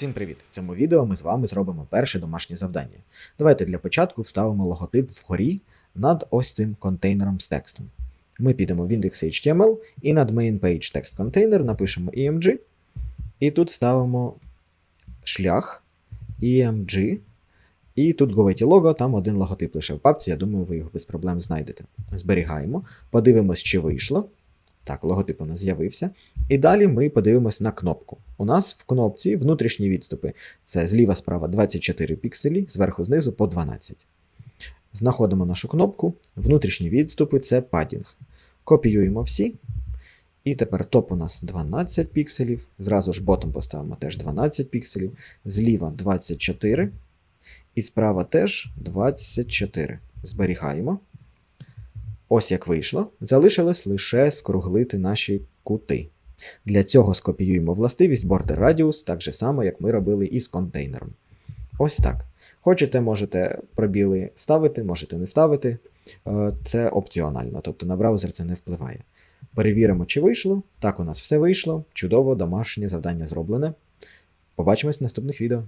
Всім привіт! В цьому відео ми з вами зробимо перше домашнє завдання. Давайте для початку вставимо логотип вгорі над ось цим контейнером з текстом. Ми підемо в індекс і над main page text container напишемо EMG, і тут вставимо шлях EMG. І тут Govetti logo, там один логотип лише в папці, я думаю, ви його без проблем знайдете. Зберігаємо, подивимось, чи вийшло. Так, логотип у нас з'явився. І далі ми подивимось на кнопку. У нас в кнопці внутрішні відступи. Це зліва справа 24 пікселі, зверху знизу по 12. Знаходимо нашу кнопку. Внутрішні відступи це падінг. Копіюємо всі. І тепер топ у нас 12 пікселів. Зразу ж ботом поставимо теж 12 пікселів. Зліва 24. І справа теж 24. Зберігаємо. Ось як вийшло. Залишилось лише скруглити наші кути. Для цього скопіюємо властивість Border Radius, так же само, як ми робили із контейнером. Ось так. Хочете, можете пробіли ставити, можете не ставити. Е, Це опціонально, тобто на браузер це не впливає. Перевіримо, чи вийшло. Так, у нас все вийшло. Чудово, домашнє завдання зроблене. Побачимось в наступних відео.